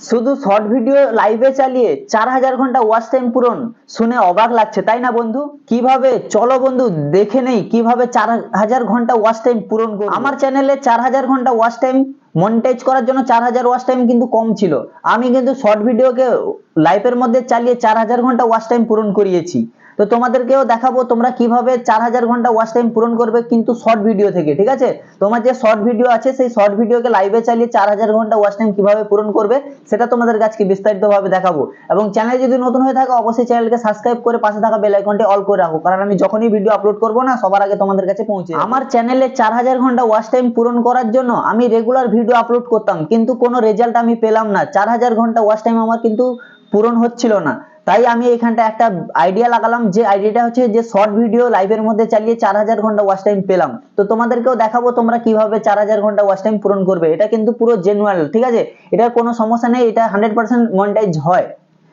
শুধু short video লাইভে চালিয়ে চার হাজার ঘণ্টা ওয়াচ টাইম পূরণ শুনে অবাক লাগছে, তাই না বন্ধু? কীভাবে? চলো বন্ধু, দেখে নেই কীভাবে চার হাজার ঘণ্টা ওয়াচ টাইম পূরণ করব। আমার চ্যানেলে চার হাজার ঘণ্টা ওয়াচ টাইম মনিটাইজ করার জন্য চার হাজার ওয়াচ টাইম কিন্তু কম ছিল। আমি কিন্তু শর্ট ভিডিওকে লাইভের মধ্যে চালিয়ে চার হাজার ঘণ্টা ওয়াচ টাইম পূরণ করিয়েছি। তো তোমাদেরকেও দেখাবো তোমরা কীভাবে চার হাজার ঘণ্টা ওয়াচ টাইম পূরণ করবে কিন্তু শর্ট ভিডিও থেকে, ঠিক আছে? তোমার যে শর্ট ভিডিও আছে, সেই শর্ট ভিডিওকে লাইভে চালিয়ে চার হাজার ঘণ্টা ওয়াচ টাইম কীভাবে পূরণ করবে, সেটা তোমাদের কাছে বিস্তারিতভাবে দেখাবো। এবং চ্যানেল যদি নতুন হয়ে থাকে, অবশ্যই চ্যানেলকে সাবস্ক্রাইব করে পাশে থাকা বেল আইকনটি অল করে রাখো, কারণ আমি যখনই ভিডিও আপলোড করব না, সবার আগে তোমাদের কাছে পৌঁছে। আমার চ্যানেলে চার হাজার ঘণ্টা ওয়াচ টাইম পূরণ করার জন্য আমি রেগুলার ভিডিও আপলোড করতাম, কিন্তু কোনো রেজাল্ট আমি পেলাম না। চার হাজার ঘণ্টা ওয়াচ টাইম আমার কিন্তু পূরণ হচ্ছিল না। তাই আমি এখানটা একটা আইডিয়া লাগালাম যে আইডিয়াটা হচ্ছে যে শর্ট ভিডিও লাইভের মধ্যে চালিয়ে চার হাজার ঘণ্টা ওয়াচ টাইম পেলাম। তো তোমাদেরকেও দেখাবো তোমরা কীভাবে চার হাজার ঘণ্টা ওয়াচ টাইম পূরণ করবে। এটা কিন্তু পুরো জেনুয়াল ঠিক আছে? এটার কোনো সমস্যা নেই, এটা হান্ড্রেড পার্সেন্ট মনিটাইজ হয়।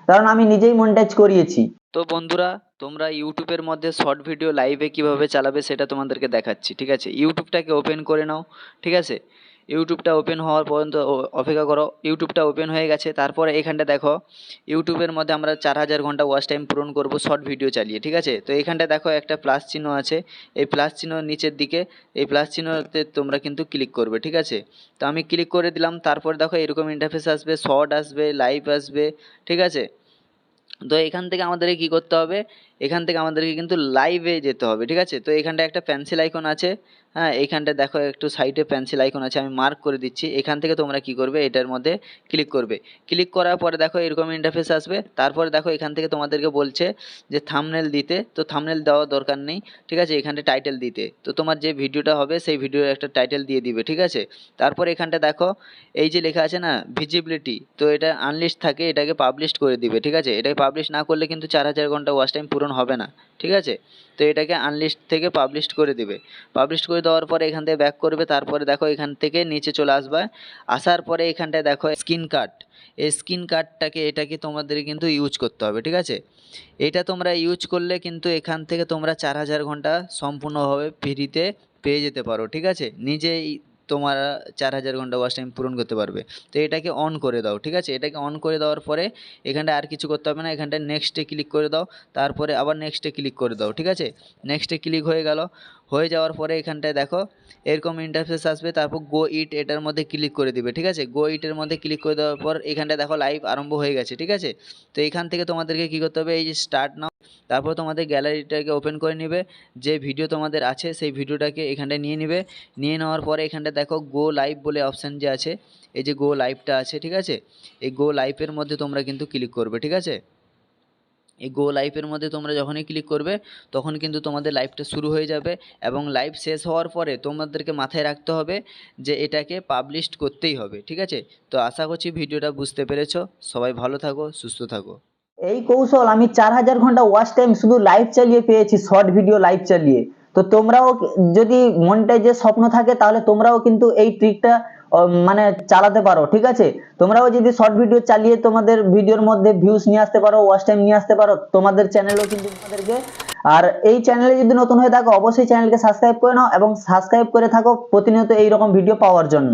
কারণ আমি নিজেই মনিটাইজ করিয়েছি। তো বন্ধুরা, তোমরা ইউটিউবের মধ্যে শর্ট ভিডিও লাইভে কীভাবে চালাবে সেটা তোমাদেরকে দেখাচ্ছি, ঠিক আছে? ইউটিউবটাকে ওপেন করে নাও, ঠিক আছে? ইউটিউবটা ওপেন হওয়ার পর্যন্ত অপেক্ষা করো। ইউটিউবটা ওপেন হয়ে গেছে, তারপরে এখানটা দেখো। ইউটিউবের মধ্যে আমরা চার হাজার ঘণ্টা ওয়াচ টাইম পূরণ করব শর্ট ভিডিও চালিয়ে, ঠিক আছে? তো এখানটা দেখো একটা প্লাস চিহ্ন আছে। এই প্লাস চিহ্ন নিচের দিকে, এই প্লাস চিহ্নতে তোমরা কিন্তু ক্লিক করবে, ঠিক আছে? তো আমি ক্লিক করে দিলাম, তারপরে দেখো এরকম ইন্টারফেস আসবে শর্ট আসবে লাইভ আসবে, ঠিক আছে? তো এখান থেকে আমাদেরকে কী করতে হবে? এখান থেকে আমাদেরকে কিন্তু লাইভে যেতে হবে, ঠিক আছে? তো এখানটা একটা পেন্সিল আইকন আছে হ্যাঁ এইখানটা দেখো একটু সাইডে পেন্সিল আইকন আছে, আমি মার্ক করে দিচ্ছি, এখান থেকে তোমরা কি করবে, এটার মধ্যে ক্লিক করবে। ক্লিক করার পরে দেখো এরকম ইন্টারফেস আসবে, তারপরে দেখো এখান থেকে তোমাদেরকে বলছে যে থামনেল দিতে, তো থামনেল দেওয়ার দরকার নেই, ঠিক আছে? এখানটা টাইটেল দিতে। তো তোমার যে ভিডিওটা হবে, সেই ভিডিওর একটা টাইটেল দিয়ে দিবে, ঠিক আছে? তারপরে এখানটা দেখো, এই যে লেখা আছে না ভিজিবিলিটি তো এটা আনলিস্ট থাকে, এটাকে পাবলিশ করে দিবে, ঠিক আছে? এটাকে পাবলিশ না করলে কিন্তু চার হাজার ঘণ্টা ওয়াচ টাইম পূরণ হবে না, ঠিক আছে? তো এটাকে আনলিস্ট থেকে পাবলিশ করে দিবে। পাবলিশ করে দেওয়ার পরে এখান থেকে ব্যাক করবে, তারপরে দেখো এখান থেকে নিচে চলে আসবে। আসার পরে এখানটায় দেখো স্ক্রিন কার্ড এই স্ক্রিন কার্ডটাকে এটাকে তোমাদের কিন্তু ইউজ করতে হবে, ঠিক আছে? এটা তোমরা ইউজ করলে কিন্তু এখান থেকে তোমরা চার হাজার ঘণ্টা সম্পূর্ণভাবে ফ্রিতে পেয়ে যেতে পারো, ঠিক আছে? নিজেই তোমরা চার হাজার ঘণ্টা ওয়াচ টাইম পূরণ করতে পারবে। তো এটাকে অন করে দাও, ঠিক আছে? এটাকে অন করে দেওয়ার পরে এখানটা আর কিছু করতে হবে না এখানটা নেক্সটে ক্লিক করে দাও, তারপরে আবার নেক্সটে ক্লিক করে দাও, ঠিক আছে? নেক্সটে ক্লিক হয়ে গেল, হয়ে যাওয়ার পরে এখানটায় দেখো, এরকম ইন্টারফেস আসবে, তারপর গো ইট এটার মধ্যে ক্লিক করে দিবে, ঠিক আছে? গো ইটের মধ্যে ক্লিক করে দেওয়ার পর এখানটায় দেখো লাইভ আরম্ভ হয়ে গেছে, ঠিক আছে? তো এখান থেকে তোমাদেরকে কী করতে হবে, এই যে স্টার্ট নাও তারপর তোমাদের গ্যালারিটাকে ওপেন করে নেবে, যে ভিডিও তোমাদের আছে, সেই ভিডিওটাকে এখানটায় নিয়ে নেবে, নিয়ে নেওয়ার পরে এখানটা দেখো গো লাইভ বলে অপশান যে আছে, এই যে গো লাইভটা আছে, ঠিক আছে? এই গো লাইভের মধ্যে তোমরা কিন্তু ক্লিক করবে, ঠিক আছে? এই গো লাইভের মধ্যে তোমরা যখনই ক্লিক করবে, তখন কিন্তু তোমাদের লাইভটা শুরু হয়ে যাবে এবং লাইভ শেষ হওয়ার পরে তোমাদেরকে মাথায় রাখতে হবে যে এটাকে পাবলিশ করতেই হবে, ঠিক আছে? তো আশা করছি ভিডিওটা বুঝতে পেরেছ। সবাই ভালো থাকো, সুস্থ থাকো। এই কৌশল আমি চার হাজার ঘণ্টা ওয়াচ টাইম শুধু লাইভ চালিয়ে পেয়েছি শর্ট ভিডিও লাইভ চালিয়ে। তো তোমরাও যদি মনটায় স্বপ্ন থাকে, তাহলে তোমরাও কিন্তু এই ট্রিকটা মানে চালাতে পারো, ঠিক আছে? তোমরাও যদি শর্ট ভিডিও চালিয়ে তোমাদের ভিডিওর মধ্যে ভিউজ নিয়ে আসতে পারো ওয়াচ টাইম নিয়ে আসতে পারো, তোমাদের চ্যানেলও কিন্তু তোমাদেরকে, আর এই চ্যানেলে যদি নতুন হয়ে থাকো, অবশ্যই চ্যানেলকে সাবস্ক্রাইব করে নাও এবং সাবস্ক্রাইব করে থাকো প্রতিনিয়ত এইরকম ভিডিও পাওয়ার জন্য।